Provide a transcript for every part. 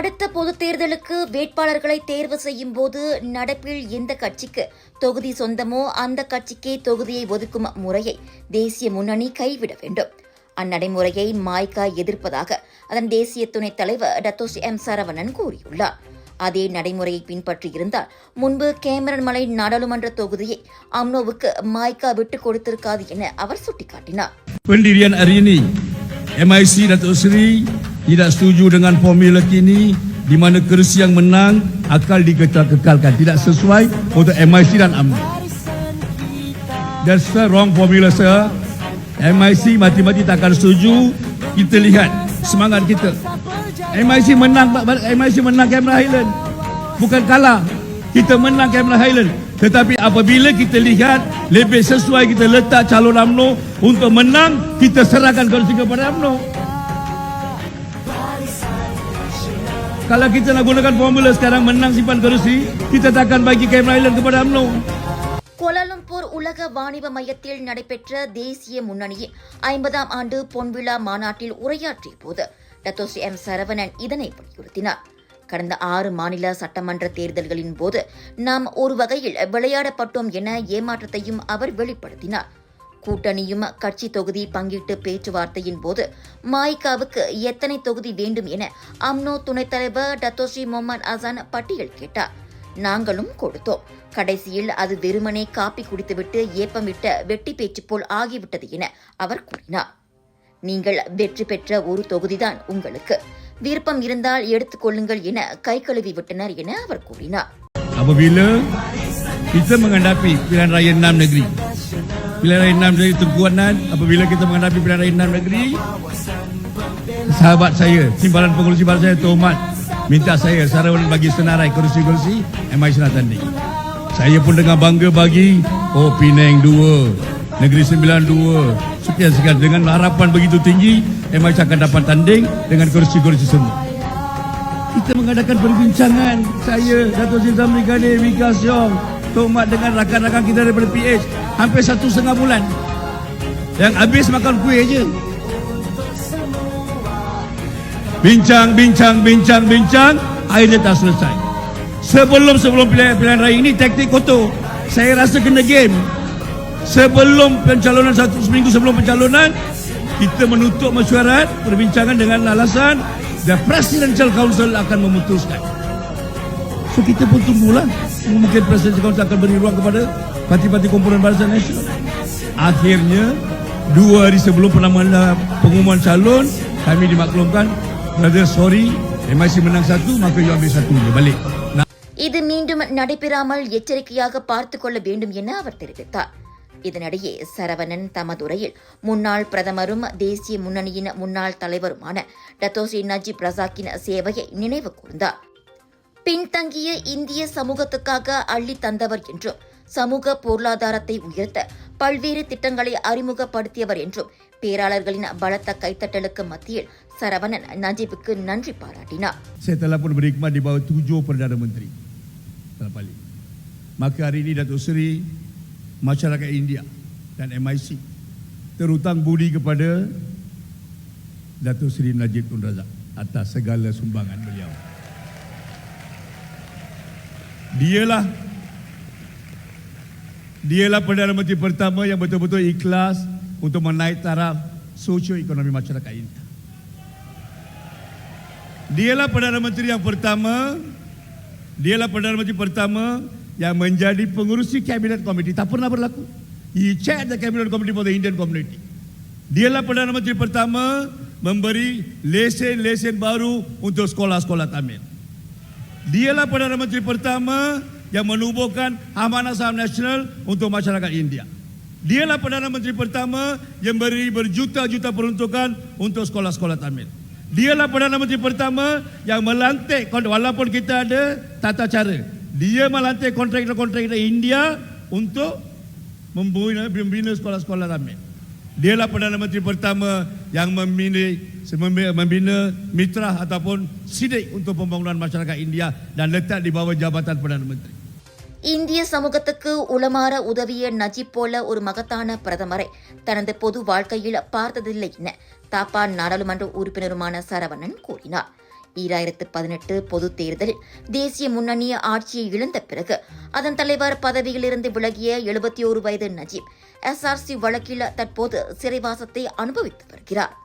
அடுத்த பொதுத் தேர்தலுக்கு வேட்பாளர்களை தேர்வு செய்யும் போது நடப்பில் எந்த கட்சிக்கு தொகுதி சொந்தமோ அந்த கட்சிக்கே தொகுதியை ஒதுக்கும் முறையை தேசிய முன்னணி கைவிட வேண்டும். அந்நடைமுறையை மாய்கா எதிர்ப்பதாக அதன் தேசிய துணைத் தலைவர் டத்தோஸ் எம் சரவணன் கூறியுள்ளார். அதே நடைமுறையை பின்பற்றியிருந்தால் முன்பு கேமரன் மலை நாடாளுமன்ற தொகுதியை அம்னோவுக்கு மாய்கா விட்டுக் கொடுத்திருக்காது என அவர் சுட்டிக்காட்டினார். Tidak setuju dengan formula kini di mana kerusi yang menang akan dikekal-kekalkan tidak sesuai untuk MIC dan UMNO. That's the wrong formula sir. MIC mati-mati tak akan setuju. Kita lihat semangat kita. MIC menang MIC menang Cameron Highland. Bukan kalah. Kita menang Cameron Highland. Tetapi apabila kita lihat lebih sesuai kita letak calon UMNO untuk menang, kita serahkan kerusi kepada UMNO. Kalau kita nak gunakan formula sekarang menang simpan kerusi, eh, kita takkan bagi Cameron Island kepada UMNO. Kuala Lumpur உலக வாணிப மையத்தில் நடைபெற்ற தேசிய முன்னணியின் ஐம்பதாம் ஆண்டு பொன்விழா மாநாட்டில் உரையாற்றிய போது டத்தோஸ்ரீ எம் சரவணன் இதனை வலியுறுத்தினார் கடந்த ஆறு மாநில சட்டமன்ற தேர்தல்களின் போது நாம் ஒரு வகையில் விளையாடப்பட்டோம் என ஏமாற்றத்தையும் அவர் வெளிப்படுத்தினார் கூட்டணியும் கட்சி தொகுதி பங்கீட்டு பேச்சுவார்த்தையின் போது மாய்காவுக்கு எத்தனை தொகுதி வேண்டும் என அம்னோ துணைத் தலைவர் டத்தோஸ்ரீ மொஹமத் அசான் பட்டியல் கேட்டார். நாங்களும் கொடுத்தோம். கடைசியில் அது வெறுமனே காப்பி குடித்துவிட்டு ஏப்பமிட்ட வெட்டி பேச்சு போல் ஆகிவிட்டது என அவர் கூறினார். நீங்கள் வெற்றி பெற்ற ஒரு தொகுதிதான் உங்களுக்கு. விருப்பம் இருந்தால் எடுத்துக்கொள்ளுங்கள் என கை கழுவி விட்டனர் என அவர் கூறினார். Apabila kita menghadapi pilihan raya enam negeri. Pilihan raya enam negeri terkuatan apabila kita menghadapi pilihan raya enam negeri. Sahabat saya, timbalan pengurusi barat saya Tomat minta saya Sarawan bagi senarai kerusi-kerusi MI Senat Tanding. Saya pun dengan bangga bagi Oh Penang 2, Negeri Sembilan 2. Sekian sekian dengan harapan begitu tinggi MI akan dapat tanding dengan kerusi-kerusi semua. Kita mengadakan perbincangan Saya, Dato' Sri Zamri Gade, Wika Siong Tok Mat dengan rakan-rakan kita daripada PH Hampir satu setengah bulan. Yang habis makan kuih je Bincang, bincang, bincang, bincang Akhirnya tak selesai. Sebelum sebelum pilihan, pilihan raya ini taktik kotor. Saya rasa kena game. Sebelum pencalonan satu seminggu sebelum pencalonan kita menutup mesyuarat perbincangan dengan alasan the presidential council akan memutuskan. So kita pun tunggulah mungkin presidential council akan beri ruang kepada parti-parti komponen Barisan Nasional. Akhirnya dua hari sebelum penamaan pengumuman calon kami dimaklumkan brother sorry MIC menang satu maka you ambil satu je balik. Nah, இது மீண்டும் நடைபெறாமல் எச்சரிக்கையாக பார்த்துக் கொள்ள வேண்டும் என அவர் தெரிவித்தார் இதனிடையே சரவணன் தமது உரையில் முன்னாள் பிரதமரும் தேசிய முன்னணியின் முன்னாள் தலைவருமான டத்தோஸ்ரீ நஜீப் ரசாக்கின் சேவையை நினைவு கூர்ந்தார் பின்தங்கிய இந்திய சமூகத்துக்காக அள்ளி தந்தவர் என்றும் சமூக பொருளாதாரத்தை உயர்த்த பல்வேறு திட்டங்களை அறிமுகப்படுத்தியவர் என்றும் பேராளர்களின் பலத்த கைத்தட்டலுக்கு மத்தியில் சரவணன் நஜீபுக்கு நன்றி பாராட்டினார் saya telah pun berkhidmat di bawah tujuh Perdana Menteri. Telah balik. Maka hari ini Datuk Seri, masyarakat India dan MIC terutang budi kepada Datuk Seri Najib Tun Razak atas segala sumbangan beliau. Dialah Dialah Perdana Menteri pertama yang betul-betul ikhlas untuk menaik taraf sosioekonomi masyarakat India. Dialah Perdana Menteri yang pertama Dialah Perdana Menteri pertama yang menjadi pengurusi Cabinet Committee. Tak pernah berlaku. He chaired the Cabinet Committee for the Indian community. Dialah Perdana Menteri pertama memberi lesen-lesen baru untuk sekolah-sekolah Tamil. Dialah Perdana Menteri pertama yang menubuhkan amanah saham nasional untuk masyarakat India. Dialah Perdana Menteri pertama yang beri berjuta-juta peruntukan untuk sekolah-sekolah Tamil. Dialah Perdana Menteri pertama yang melantik walaupun kita ada tata cara. Dia melantik kontraktor-kontraktor India untuk membina, membina sekolah-sekolah Tamil. Dialah Perdana Menteri pertama yang membina, membina mitra ataupun sidik untuk pembangunan masyarakat India dan letak di bawah jabatan Perdana Menteri. இந்திய சமூகத்துக்கு உளமாற உதவிய Najib போல ஒரு மகத்தான பிரதமரை தனது பொது வாழ்க்கையில் பார்த்ததில்லை என தாப்பா நாடாளுமன்ற உறுப்பினருமான சரவணன் கூறினார் ஈராயிரத்து பதினெட்டு பொதுத் தேர்தலில் தேசிய முன்னணி ஆட்சியை இழந்த பிறகு அதன் தலைவர் பதவியிலிருந்து விலகிய எழுபத்தி ஒரு வயது நஜீப் எஸ்ஆர்சி வழக்கில் தற்போது சிறைவாசத்தை அனுபவித்து வருகிறார்.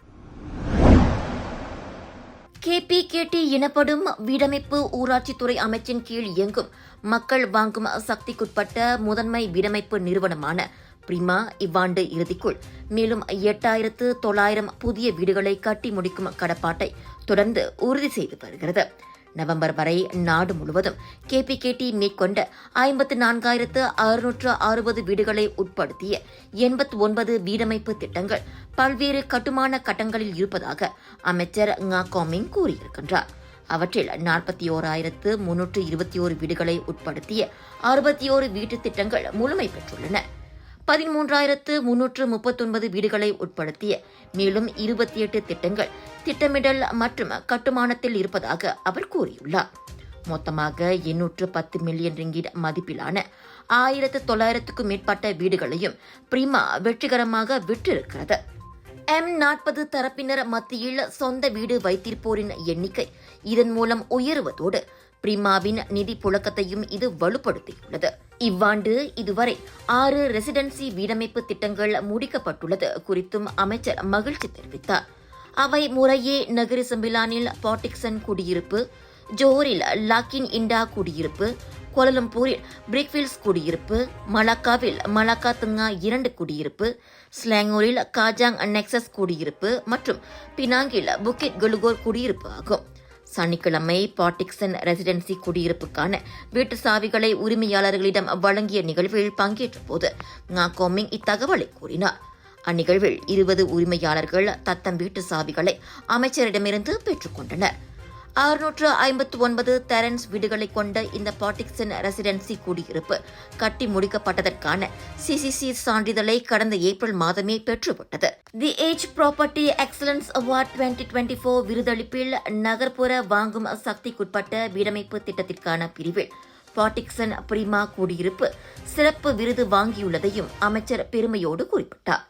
கேபிகேடி எனப்படும் வீடமைப்பு ஊராட்சித்துறை அமைச்சின் கீழ் இயங்கும் மக்கள் வாங்கும் சக்திக்குட்பட்ட முதன்மை வீடமைப்பு நிறுவனமான பிரிமா இவ்வாண்டு இறுதிக்குள் மேலும் எட்டாயிரத்து தொள்ளாயிரம் புதிய வீடுகளை கட்டி முடிக்கும் கடப்பாட்டை தொடர்ந்து உறுதி செய்து வருகிறது. நவம்பர் வரை நாடு முழுவதும் கேபிகேடி மேற்கொண்ட ஐம்பத்து நான்காயிரத்து அறுநூற்று அறுபது வீடுகளை உட்படுத்திய எண்பத்தி ஒன்பது வீடமைப்பு திட்டங்கள் பல்வேறு கட்டுமான கட்டங்களில் இருப்பதாக அமைச்சர் ngா கூறியிருக்கின்றார். அவற்றில் நாற்பத்தி ஓராயிரத்து முன்னூற்று இருபத்தி ஓரு வீடுகளை உட்படுத்திய அறுபத்தி ஓரு வீட்டுத் திட்டங்கள் முழுமை பெற்றுள்ளன. பதிமூன்றாயிரத்து முன்னூற்று முப்பத்தொன்பது வீடுகளை உட்படுத்திய மேலும் இருபத்தி எட்டு திட்டங்கள் திட்டமிடல் மற்றும் கட்டுமானத்தில் இருப்பதாக அவர் கூறியுள்ளார். மொத்தமாக எண்ணூற்று பத்து மில்லியன் ரிங்கிட் மதிப்பிலான ஆயிரத்து தொள்ளாயிரத்துக்கும் மேற்பட்ட வீடுகளையும் பிரிமா வெற்றிகரமாக விற்றிருக்கிறது. எம் நாற்பது தரப்பினர் மத்தியில் சொந்த வீடு வைத்திருப்போரின் எண்ணிக்கை இதன் மூலம் உயருவதோடு பிரிமாவின் நிதி புழக்கத்தையும் இது வலுப்படுத்தியுள்ளது. இவ்வாண்டு இதுவரை ஆறு ரெசிடென்சி வீடமைப்பு திட்டங்கள் முடிக்கப்பட்டுள்ளது குறித்தும் அமைச்சர் மகிழ்ச்சி தெரிவித்தார். அவை முறையே நகரி சம்பிலானில் பாட்டிக்சன் குடியிருப்பு ஜோஹரில் லாக்கின் இண்டா குடியிருப்பு கோலலம்பூரில் பிரிக்ஃபீல்ட்ஸ் குடியிருப்பு மலாக்காவில் மலாக்கா துங்கா இரண்டு குடியிருப்பு ஸ்லாங்கூரில் காஜாங் நெக்சஸ் குடியிருப்பு மற்றும் பினாங்கில் புக்கிட் குலுகோர் குடியிருப்பு ஆகும். சனிக்கிழமை பாட்டிக்சன் ரெசிடென்சி குடியிருப்புக்கான வீட்டு சாவிகளை உரிமையாளர்களிடம் வழங்கிய நிகழ்வில் பங்கேற்ற போது நாகோமிங் இத்தகவலை கூறினார். அந்நிகழ்வில் இருபது உரிமையாளர்கள் தத்தம் வீட்டு சாவிகளை அமைச்சரிடமிருந்து பெற்றுக்கொண்டனர் அறுநூற்று ஐம்பத்து ஒன்பது தெரன்ஸ் வீடுகளை கொண்ட இந்த பாட்டிக்சன் ரெசிடென்சி குடியிருப்பு கட்டி முடிக்கப்பட்டதற்கான சிசிசி சான்றிதழை கடந்த ஏப்ரல் மாதமே பெற்றுவிட்டது. The Edge property excellence award twenty twenty four விருதளிப்பில் நகர்ப்புற வாங்கும் சக்திக்குட்பட்ட வீடமைப்பு திட்டத்திற்கான பிரிவில் பாட்டிக்சன் பிரிமா குடியிருப்பு சிறப்பு விருது வாங்கியுள்ளதையும் அமைச்சர் பெருமையோடு குறிப்பிட்டார்.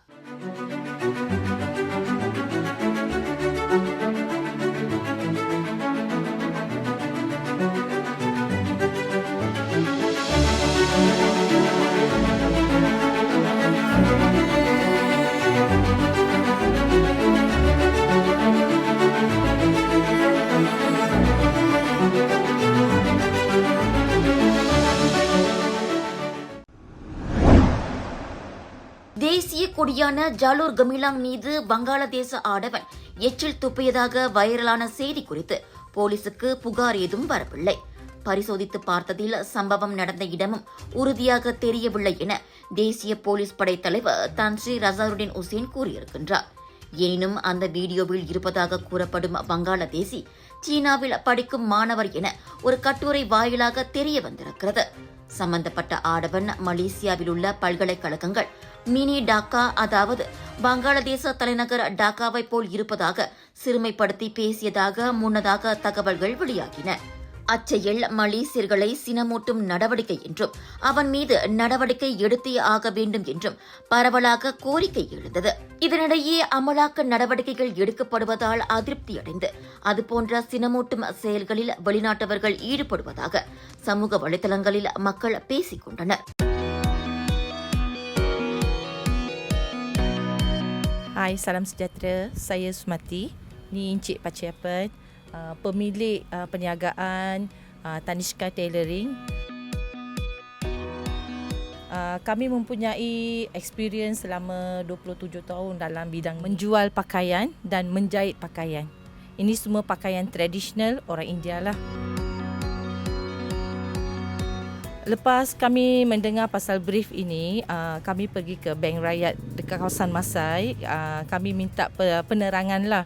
கொடியான ஜாலூர் கமிலாங் மீது வங்காளதேச ஆடவன் எச்சில் துப்பியதாக வைரலான செய்தி குறித்து போலீசுக்கு புகார் ஏதும் வரவில்லை. பரிசோதித்து பார்த்ததில் சம்பவம் நடந்த இடமும் உறுதியாக தெரியவில்லை என தேசிய போலீஸ் படை தலைவர் தன்ஸ்ரீ ரசாருடின் உசேன் கூறியிருக்கின்றார். எனினும் அந்த வீடியோவில் இருப்பதாக கூறப்படும் வங்காளதேசி சீனாவில் படிக்கும் மாணவர் என ஒரு கட்டுரை வாயிலாக தெரிய வந்திருக்கிறது. சம்பந்தப்பட்ட ஆடவன் மலேசியாவில் உள்ள பல்கலைக்கழகங்கள் மினி டாக்கா அதாவது வங்காளதேச தலைநகர் டாக்காவை போல் இருப்பதாக சிறுமைப்படுத்தி பேசியதாக முன்னதாக தகவல்கள் வெளியாகின. அச்செயல் மலேசியர்களை சினமூட்டும் நடவடிக்கை என்றும் அவன் மீது நடவடிக்கை எடுத்தே ஆக வேண்டும் என்றும் பரவலாக கோரிக்கை எழுந்தது இதனிடையே அமலாக்க நடவடிக்கைகள் எடுக்கப்படுவதால் அதிருப்தியடைந்து அதுபோன்ற சினமூட்டும் செயல்களில் வெளிநாட்டவர்கள் ஈடுபடுவதாக சமூக வலைதளங்களில் மக்கள் பேசிக் கொண்டனர் Hai, salam sejahtera. Saya Sumati. Ni Encik Paciapan, uh, pemilik uh, perniagaan uh, Tanishka Tailoring. Uh, kami mempunyai experience selama 27 tahun dalam bidang menjual pakaian dan menjahit pakaian. Ini semua pakaian tradisional orang India lah. Lepas kami mendengar pasal brief ini, uh, kami pergi ke Bank Rakyat dekat kawasan Masai. Uh, kami minta pe- penerangan lah.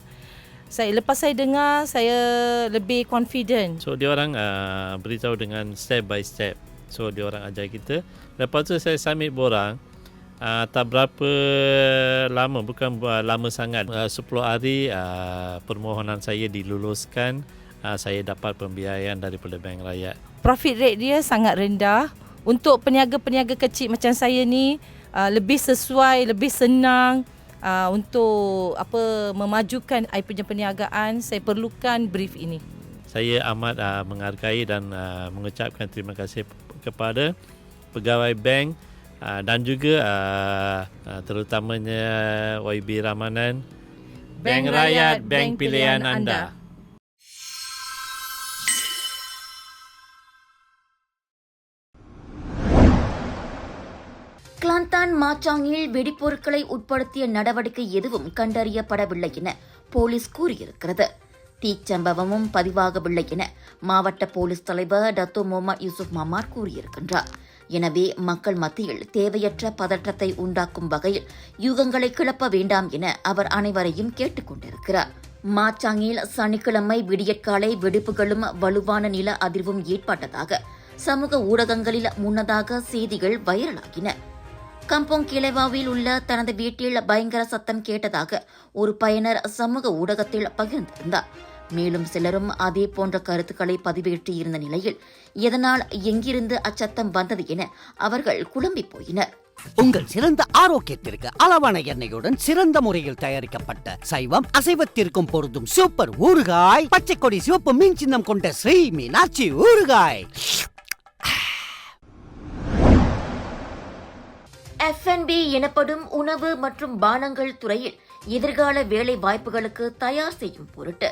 Saya lepas saya dengar, saya lebih confident. So dia orang uh, beritahu dengan step by step. So dia orang ajar kita. Lepas tu saya submit borang. Uh, tak berapa lama, bukan uh, lama sangat. Uh, 10 hari uh, permohonan saya diluluskan. Uh, saya dapat pembiayaan daripada Bank Rakyat. Profit rate dia sangat rendah. Untuk peniaga-peniaga kecil macam saya ni, uh, lebih sesuai, lebih senang uh, untuk apa memajukan I punya perniagaan. Saya perlukan brief ini. saya amat uh, menghargai dan uh, mengucapkan terima kasih kepada pegawai bank uh, dan juga uh, uh, terutamanya YB Ramanan Bank Rakyat, bank pilihan anda. Kelantan மாச்சாங்கில் வெடிப்பொருட்களை உட்படுத்திய நடவடிக்கை எதுவும் கண்டறியப்படவில்லை என police கூறியிருக்கிறது. தீச்சம்பவமும் பதிவாகவில்லை என மாவட்ட police தலைவர் Dato Mohammed Yusuf மாமார் கூறியிருக்கின்றார். எனவே மக்கள் மத்தியில் தேவையற்ற பதற்றத்தை உண்டாக்கும் வகையில் யூகங்களை கிளப்ப வேண்டாம் என அவர் அனைவரையும் கேட்டுக்கொண்டிருக்கிறார் மாச்சாங்கில் சனிக்கிழமை விடியற்காலை வெடிப்புகளும் வலுவான நில அதிர்வும் ஏற்பட்டதாக சமூக ஊடகங்களில் முன்னதாக செய்திகள் வைரலாகின. கம்போங் கிளைவாவில் உள்ள தனது வீட்டில் பயங்கர சத்தம் கேட்டதாக ஒரு பயனர் சமூக ஊடகத்தில் பகிர்ந்திருந்தார். மேலும் சிலரும் அதே போன்ற கருத்துக்களை பதிவேற்றியிருந்த நிலையில் எதனால் எங்கிருந்து அச்சத்தம் வந்தது என அவர்கள் குழம்பி போயினர். உங்கள் சிறந்த ஆரோக்கியத்திற்கு அளவான எண்ணெயுடன் சிறந்த முறையில் தயாரிக்கப்பட்ட சைவம் அசைவத்திற்கும் பொருந்தும் சூப்பர் ஊறுகாய் பச்சை கொடி சிவப்பு மீன் சின்னம் கொண்ட ஸ்ரீ மீனாட்சி ஊறுகாய். எஃப்என்பி எனப்படும் உணவு மற்றும் பானங்கள் துறையில் எதிர்கால வேலை வாய்ப்புகளுக்கு தயார் செய்யும் பொருட்டு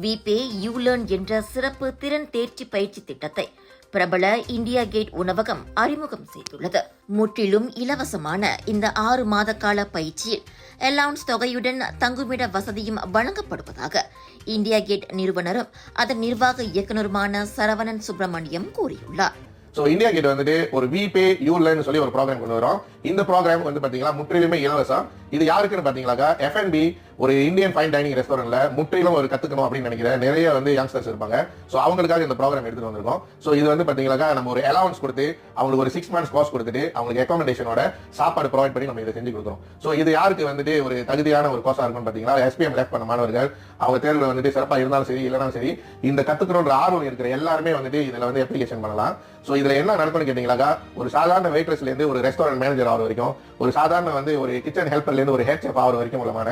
விபே யூலேர்ன் என்ற சிறப்பு திறன் தேர்ச்சி பயிற்சி திட்டத்தை பிரபல இந்தியா கேட் உணவகம் அறிமுகம் செய்துள்ளது. முற்றிலும் இலவசமான இந்த ஆறு மாத கால பயிற்சியில் அலவுன்ஸ் தொகையுடன் தங்குமிட வசதியும் வழங்கப்படுவதாக இந்தியா கேட் நிறுவனரும் அதன் நிர்வாக இயக்குநருமான சரவணன் சுப்பிரமணியம் கூறியுள்ளார். ஸோ இந்தியா கேட் வந்துட்டு ஒரு விபே யூலன்னு சொல்லி ஒரு ப்ரோக்ராம் கொண்டு வரோம். இந்த ப்ரோக்ராம் வந்து பாத்தீங்கன்னா முற்றிலுமே இலவசம். இது யாருக்குன்னு பாத்தீங்களாக்கா எஃப்என்பி ஒரு இந்தியன் ஃபைன் டைனிங் ரெஸ்டாரண்ட்ல முற்றிலும் ஒரு கத்துக்கணும் அப்படின்னு நினைக்கிற நிறைய வந்து யங்ஸ்டர்ஸ் இருப்பாங்க. ஸோ அவங்களுக்காக இந்த ப்ரோக்ராம் எடுத்துட்டு வந்திருக்கோம். ஸோ இது வந்து பாத்தீங்கன்னா நம்ம ஒரு அலவன்ஸ் கொடுத்து அவங்களுக்கு ஒரு சிக்ஸ் மந்த்ஸ் கோர்ஸ் கொடுத்துட்டு அவங்களுக்கு அக்காமடேஷனோட சாப்பாடு ப்ரொவைட் பண்ணி நம்ம இதை செஞ்சு கொடுக்குறோம். ஸோ இது யாருக்கு வந்துட்டு ஒரு தகுதியான ஒரு கோர்ஸா இருக்கும்னு பாத்தீங்கன்னா எஸ்பிஎம் லெஃப்ட் பண்ண மாணவர்கள். அவங்க தேர்வில் வந்துட்டு சிறப்பாக இருந்தாலும் சரி இல்லைனாலும் சரி இந்த கத்துக்கணுன்ற ஆர்வம் இருக்கிற எல்லாருமே வந்துட்டு இதுல வந்து அப்ளிகேஷன் பண்ணலாம். ஸோ இதுல என்ன நடக்கும்னு கேட்டீங்களாக்கா ஒரு சாதாரண வெயிட்ரஸ்ல இருந்து ஒரு ரெஸ்டாரண்ட் மேனேஜர் ஆகிற வரைக்கும் ஒரு சாதாரண வந்து ஒரு கிச்சன் ஹெல்ப்பர்ல இருந்து ஒரு ஹெச்எஃப் ஆகிற வரைக்கும் உள்ளமான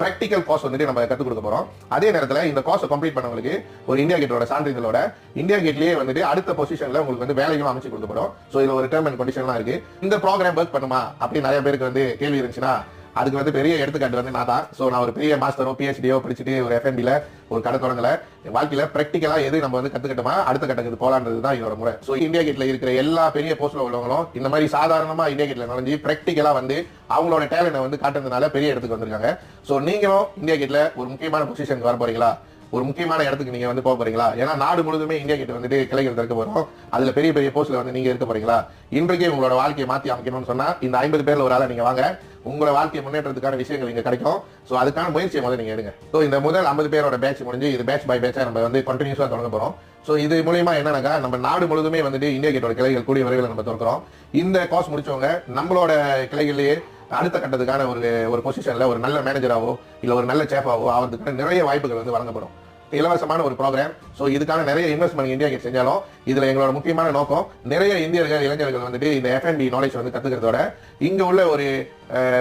ப்ராக்டிக்கல் கோர்ஸ் வந்துட்டு நம்ம கற்றுக் கொடுக்க போறோம். அதே நேரத்தில் இந்த கோர்ஸை கம்ப்ளீட் பண்ணவங்களுக்கு ஒரு இந்தியா கேட்டோட சான்றிதழோட இந்தியா கேட்லயே வந்துட்டு அடுத்த பொசிஷன்ல உங்களுக்கு வந்து வேலைகளும் அமைச்சு கொடுக்கப்படும் ஸோ இதுல ஒரு டேர்ம் அண்ட் கண்டிஷன்லாம் இருக்கு. இந்த ப்ரோக்ராம் ஒர்க் பண்ணுமா? அப்படின்னு நிறைய பேருக்கு வந்து கேள்வி இருந்துச்சுன்னா அதுக்கு வந்து பெரிய எடுத்துக்காட்டு வந்து நான் தான். ஸோ நான் ஒரு பெரிய மாஸ்டரோ பிஹெச்டியோ படிச்சுட்டு ஒரு எஃப்எம்பியில் ஒரு கடை தொடங்கல. என் ப்ராக்டிக்கலாக எது நம்ம வந்து கற்றுக்கிட்டோமா அடுத்த கட்டத்துக்கு போகலான்றது தான் இதோட முறை. ஸோ இந்தியா கேட்டில் இருக்கிற எல்லா பெரிய போஸ்ட்ல உள்ளவங்களும் இந்த மாதிரி சாதாரணமாக இந்தியா கேட்டில் நுழைஞ்சு ப்ராக்டிக்கலாக வந்து அவங்களோட டேலண்ட்டை வந்து காட்டுறதுனால பெரிய இடத்துக்கு வந்திருக்காங்க. ஸோ நீங்களும் இந்தியா கேட்டில் ஒரு முக்கியமான பொசிஷனுக்கு வர போறீங்களா ஒரு முக்கியமான இடத்துக்கு நீங்க வந்து போக போறீங்களா? ஏன்னா நாடு முழுதுமே இந்தியா கிட்ட வந்துட்டு கிளைகள் திறக்க போறோம். அதுல பெரிய பெரிய போஸ்ட்ல வந்து நீங்க இருக்க போறீங்களா? இன்றைக்கே உங்களோட வாழ்க்கையை மாத்தி அமைக்கணும்னு சொன்னா இந்த ஐம்பது பேர்ல ஒரு ஆளா நீங்க வாங்க. உங்களோட வாழ்க்கையை முன்னேற்றத்துக்கான விஷயங்கள் இங்க கிடைக்கும். ஸோ அதுக்கான முயற்சியை முதல்ல நீங்க எடுங்க. ஸோ இந்த முதல் ஐம்பது பேரோட பேட்ச் முடிஞ்சு இது பேட்ச் பை பேட்சா நம்ம வந்து கண்டினியூஸா தொடங்க போறோம். ஸோ இது மூலியமா என்னன்னாக்கா நம்ம நாடு முழுதுமே வந்துட்டு இந்தியா கேட்டோட கிளைகள் கூடிய விரைவில் நம்ம திறக்கிறோம். இந்த கோர்ஸ் முடிச்சவங்க நம்மளோட கிளைகளிலேயே அடுத்த கட்டத்துக்கான ஒரு ஒரு பொசிஷன்ல ஒரு நல்ல மேனேஜராவோ இல்ல ஒரு நல்ல சேஃபாவோ ஆகிறதுக்கான நிறைய வாய்ப்புகள் வந்து வழங்கப்படும். இலவசமான ஒரு ப்ரோக்ராம் ஸோ இதுக்கான நிறைய இன்வெஸ்ட்மெண்ட் இந்தியா செஞ்சாலும் இதுல எங்களோட முக்கியமான நோக்கம் நிறைய இந்தியர்கள் இளைஞர்கள் வந்துட்டு இந்த எஃப்என்பி நாலேஜ் வந்து கத்துக்கிறதோட இங்க உள்ள ஒரு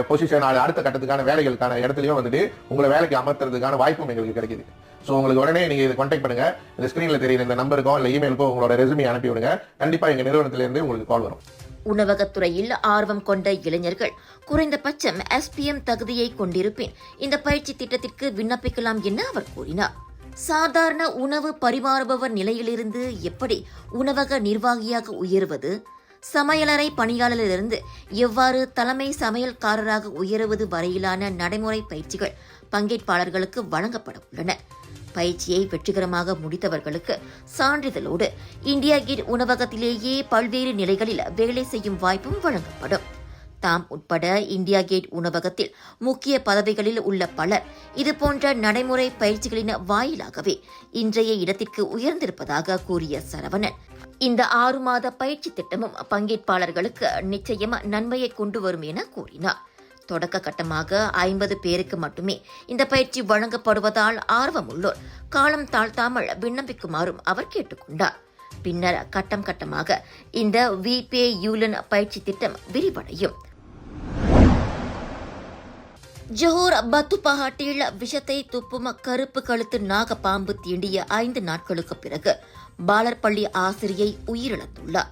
பொசிஷன் அடுத்த கட்டத்துக்கான வேலைகளுக்கான இடத்துலயும் வந்துட்டு உங்களை வேலைக்கு அமர்த்துறதுக்கான வாய்ப்பும் எங்களுக்கு கிடைக்குது. ஸோ உங்களுக்கு உடனே நீங்கள் இது கான்டாக்ட் பண்ணுங்க. இந்த ஸ்க்ரீனில் தெரியுற இந்த நம்பருக்கோ இல்லை இமெயிலுக்கோ உங்களோட ரெசுமி அனுப்பி விடுங்க. கண்டிப்பாக எங்கள் நிறுவனத்திலேருந்து உங்களுக்கு கால் வரும். உணவகத்துறையில் ஆர்வம் கொண்ட இளைஞர்கள் குறைந்தபட்சம் எஸ்பிஎம் தகுதியை கொண்டிருப்பின். இந்த பயிற்சி திட்டத்திற்கு விண்ணப்பிக்கலாம் என அவர் கூறினார். சாதாரண உணவு பரிமாறுபவர் நிலையிலிருந்து எப்படி உணவக நிர்வாகியாக உயர்வது? சமையலறை பணியாளரிலிருந்து எவ்வாறு தலைமை சமையல்காரராக உயருவது வரையிலான நடைமுறை பயிற்சிகள் பங்கேற்பாளர்களுக்கு வழங்கப்பட உள்ளன. பயிற்சியை வெற்றிகரமாக முடித்தவர்களுக்கு சான்றிதழோடு இந்தியா கேட் உணவகத்திலேயே பல்வேறு நிலைகளில் வேலை செய்யும் வாய்ப்பும் வழங்கப்படும். தாம் உட்பட இந்தியா கேட் உணவகத்தில் முக்கிய பதவிகளில் உள்ள பலர் இதுபோன்ற நடைமுறை பயிற்சிகளின் வாயிலாகவே இன்றைய இடத்திற்கு உயர்ந்திருப்பதாக கூறிய சரவணன். இந்த ஆறு மாத பயிற்சி திட்டமும் பங்கேற்பாளர்களுக்கு நிச்சயம் நன்மையை கொண்டு வரும் என கூறினார். தொடக்க கட்டமாக ஐம்பது பேருக்கு மட்டுமே இந்த பயிற்சி வழங்கப்படுவதால் ஆர்வமுள்ளோர் காலம் தாழ்த்தாமல் விண்ணப்பிக்குமாறும் அவர் கேட்டுக்கொண்டார். பின்னர் கட்டம் கட்டமாக இந்த விபே யூலன் பயிற்சி திட்டம் விரிவடையும். ஜோஹர் பத்துப்பஹாட்டில் விஷத்தை துப்பும் கருப்பு கழுத்து நாக பாம்பு தீண்டிய ஐந்து நாட்களுக்கு பிறகு பாலர்பள்ளி ஆசிரியை உயிரிழந்துள்ளார்.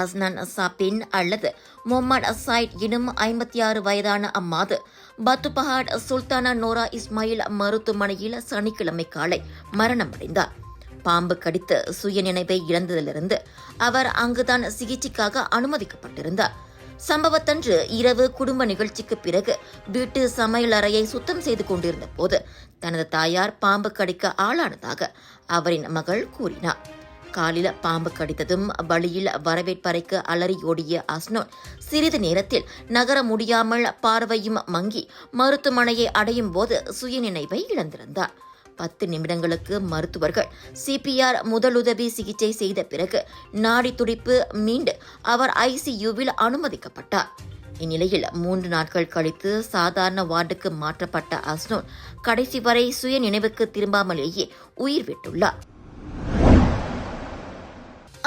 அஸ்னான் அசாபின் அல்லது முகமது அசாயிட் எனும் ஐம்பத்தி ஆறு வயதான அம்மாது Batu Pahat Sultanah Nora Ismail மருத்துவமனையில் சனிக்கிழமை காலை மரணமடைந்தார். பாம்பு கடித்து சுயநினைவை இழந்ததிலிருந்து அவர் அங்குதான் சிகிச்சைக்காக அனுமதிக்கப்பட்டிருந்தார். சம்பவத்தன்று இரவு குடும்ப நிகழ்ச்சிக்கு பிறகு வீட்டு சமையலறையை சுத்தம் செய்து கொண்டிருந்த போது தனது தாயார் பாம்பு கடிக்க ஆளானதாக அவரின் மகள் கூறினார். காலில் பாம்பு கடித்ததும் வழியில் வரவேற்பறைக்கு அலறியோடிய அஸ்னோன் சிறிது நேரத்தில் நகர முடியாமல் பார்வையும் மங்கி மருத்துவமனையை அடையும் போது சுயநினைவை இழந்திருந்தார். பத்து நிமிடங்களுக்கு மருத்துவர்கள் சிபிஆர் முதலுதவி சிகிச்சை செய்த பிறகு நாடி துடிப்பு மீண்டு அவர் ஐசியூவில் அனுமதிக்கப்பட்டார். இந்நிலையில் மூன்று நாட்கள் கழித்து சாதாரண வார்டுக்கு மாற்றப்பட்ட அஸ்னோன் கடைசி வரை சுய நினைவுக்கு திரும்பாமலேயே உயிர் விட்டுள்ளார்.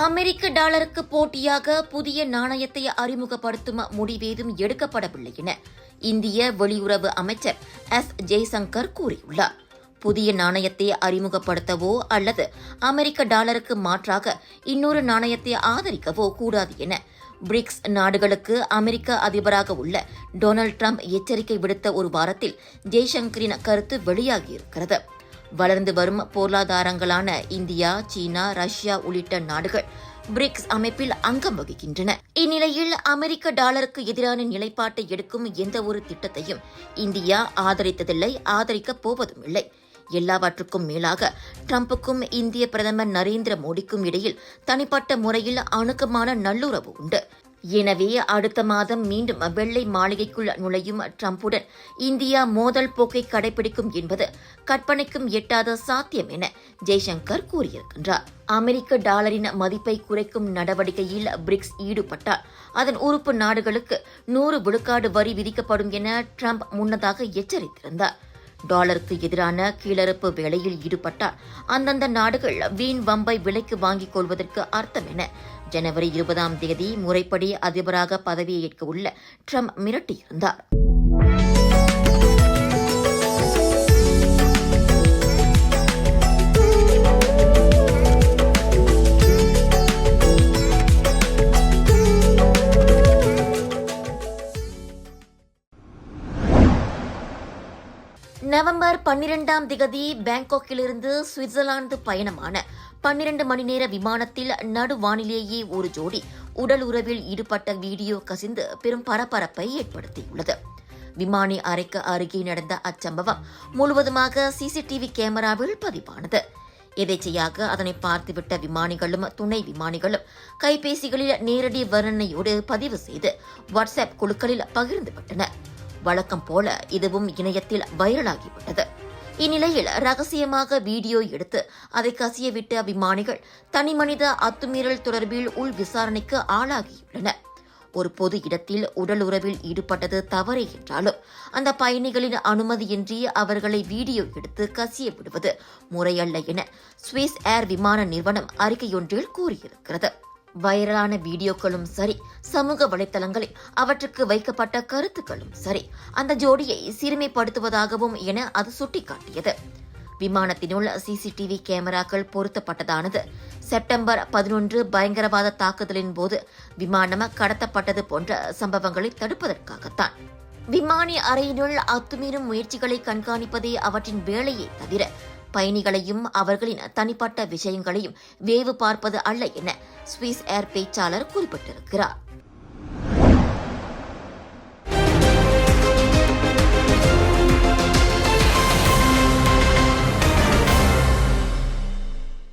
அமெரிக்க டாலருக்கு போட்டியாக புதிய நாணயத்தை அறிமுகப்படுத்தும் முடிவேதும் எடுக்கப்படவில்லை என இந்திய வெளியுறவு அமைச்சர் எஸ். ஜெய்சங்கர் கூறியுள்ளார். புதிய நாணயத்தை அறிமுகப்படுத்தவோ அல்லது அமெரிக்க டாலருக்கு மாற்றாக இன்னொரு நாணயத்தை ஆதரிக்கவோ கூடாது என பிரிக்ஸ் நாடுகளுக்கு அமெரிக்க அதிபராக உள்ள டொனால்ட் ட்ரம்ப் எச்சரிக்கை விடுத்த ஒரு வாரத்தில் ஜெய்சங்கரின் கருத்து வெளியாகியிருக்கிறது. வளர்ந்து வரும் பொருளாதாரங்களான இந்தியா சீனா ரஷ்யா உள்ளிட்ட நாடுகள் பிரிக்ஸ் அமைப்பில் அங்கம் வகிக்கின்றன. இந்நிலையில் அமெரிக்க டாலருக்கு எதிரான நிலைப்பாட்டை எடுக்கும் எந்த ஒரு திட்டத்தையும் இந்தியா ஆதரித்ததில்லை ஆதரிக்கப் போவதும் இல்லை எல்லாவற்றுக்கும் மேலாக ட்ரம்புக்கும் இந்திய பிரதமர் நரேந்திர மோடிக்கும் இடையில் தனிப்பட்ட முறையில் அணுக்கமான நல்லுறவு உண்டு. எனவே அடுத்த மாதம் மீண்டும் வெள்ளை மாளிகைக்குள் நுழையும் ட்ரம்புடன் இந்தியா மோதல் போக்கை கடைபிடிக்கும் என்பது கற்பனைக்கும் எட்டாத சாத்தியம் என ஜெய்சங்கர் கூறியிருக்கின்றார். அமெரிக்க டாலரின் மதிப்பை குறைக்கும் நடவடிக்கையில் பிரிக்ஸ் ஈடுபட்டால் அதன் உறுப்பு நாடுகளுக்கு நூறு விழுக்காடு வரி விதிக்கப்படும் என ட்ரம்ப் முன்னதாக எச்சரித்திருந்தார். டாலருக்கு எதிரான கீழறுப்பு வேலையில் ஈடுபட்டால் அந்தந்த நாடுகள் வீண் வம்பை விலைக்கு வாங்கிக் கொள்வதற்கு அர்த்தம் என ஜனவரி இருபதாம் தேதி முறைப்படி அதிபராக பதவியேற்க உள்ள ட்ரம்ப் மிரட்டியிருந்தார். பன்னிரெண்டாம் திகதி பேங்காக்கிலிருந்து சுவிட்சர்லாந்து பயணமான பன்னிரண்டு மணி நேர விமானத்தில் நடுவானிலேயே ஒரு ஜோடி உடல் உறவில் ஈடுபட்ட வீடியோ கசிந்து பெரும் பரபரப்பை ஏற்படுத்தியுள்ளது. விமானி அறைக்கு அருகே நடந்த அச்சம்பவம் முழுவதுமாக சிசிடிவி கேமராவில் பதிவானது. எதேச்சையாக அதனை பார்த்துவிட்ட விமானிகளும் துணை விமானிகளும் கைபேசிகளில் நேரடி வர்ணனையோடு பதிவு செய்து வாட்ஸ்அப் குழுக்களில் பகிர்ந்துவிட்டனர் வழக்கம் போல இதுவும் இணையத்தில் வைரலாகிவிட்டது. இந்நிலையில் ரகசியமாக வீடியோ எடுத்து அதை கசியவிட்ட விமானிகள் தனிமனித அத்துமீறல் தொடர்பில் உள் விசாரணைக்கு ஆளாகியுள்ளனர். ஒரு பொது இடத்தில் உடல் உறவில் ஈடுபட்டது தவறு என்றாலும் அந்த பயணிகளின் அனுமதியின்றி அவர்களை வீடியோ எடுத்து கசிய விடுவது முறையல்ல என சுவிஸ் ஏர் விமான நிறுவனம் அறிக்கையொன்றில் கூறியிருக்கிறது. வைரலான வீடியோக்களும் சரி சமூக வலைத்தளங்களில் அவற்றுக்கு வைக்கப்பட்ட கருத்துக்களும் சரி அந்த ஜோடியை சிறுமைப்படுத்துவதாகவும் என அது சுட்டிக்காட்டியது. விமானத்தினுள் சிசிடிவி கேமராக்கள் பொருத்தப்பட்டதானது. செப்டம்பர் பதினொன்று பயங்கரவாத தாக்குதலின் போது விமானம் கடத்தப்பட்டது போன்ற சம்பவங்களை தடுப்பதற்காகத்தான். விமானி அறையினுள் அத்துமீறும் முயற்சிகளை கண்காணிப்பதே அவற்றின் வேலையை தவிர பயணிகளையும் அவர்களின் தனிப்பட்ட விஷயங்களையும் வேவு பார்ப்பது அல்ல என சுவிஸ் ஏர் பேச்சாளர் குறிப்பிட்டிருக்கிறார்.